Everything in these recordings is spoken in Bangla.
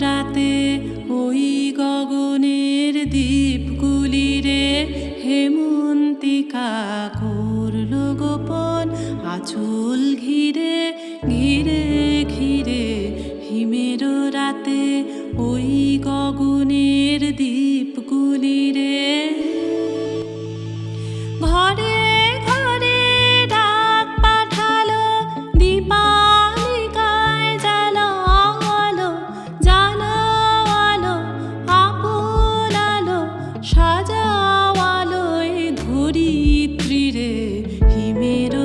রাতে ওই গগনের দ্বীপগুলি রে হেমন্তিকা করল গোপন আচুল ঘিরে ঘিরে ঘিরে। হিমের রাতে ওই গগনের দ্বীপগুলি এই ধরিত্রী রে হিমের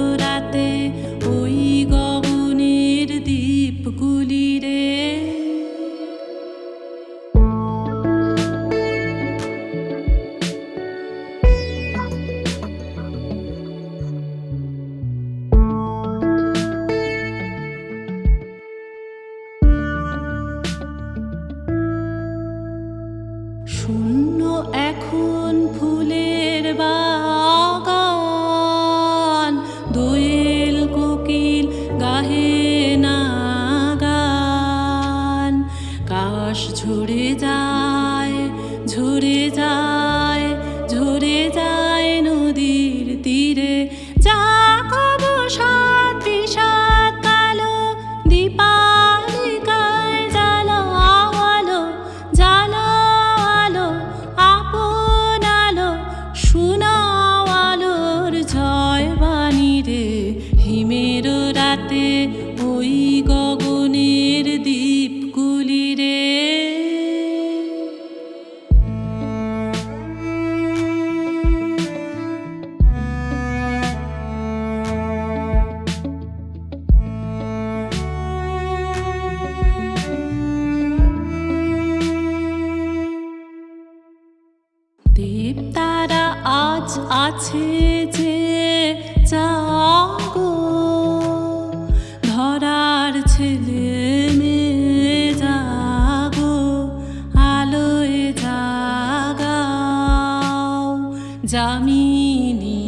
ঝরে যায় ঝরে যায় ঝরে যায় নদীর তীরে। যা কব সাত বিষাদ কালো, দীপালিকায় জ্বালালো জ্বালালো আপনালো শোনাওয়ালোর জয় বাণী রে। হিমের রাতে আজ আছে যে চাগো ধরার ছেলে মেয়ে জাগো আলোয় জাগাও জামিনী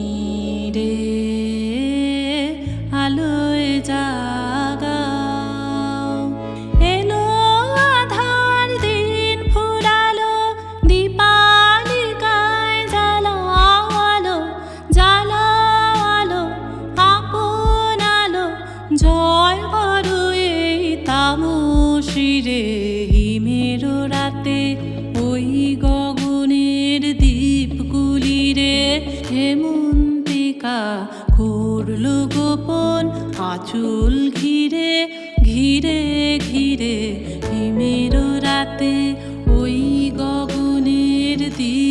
শিরে হিমের রাতে ওই গগনের দ্বীপগুলি রে হেমন্তিকা করল গোপন আচুল ঘিরে ঘিরে ঘিরে হিমের রাতে ওই গগনের দ্বীপ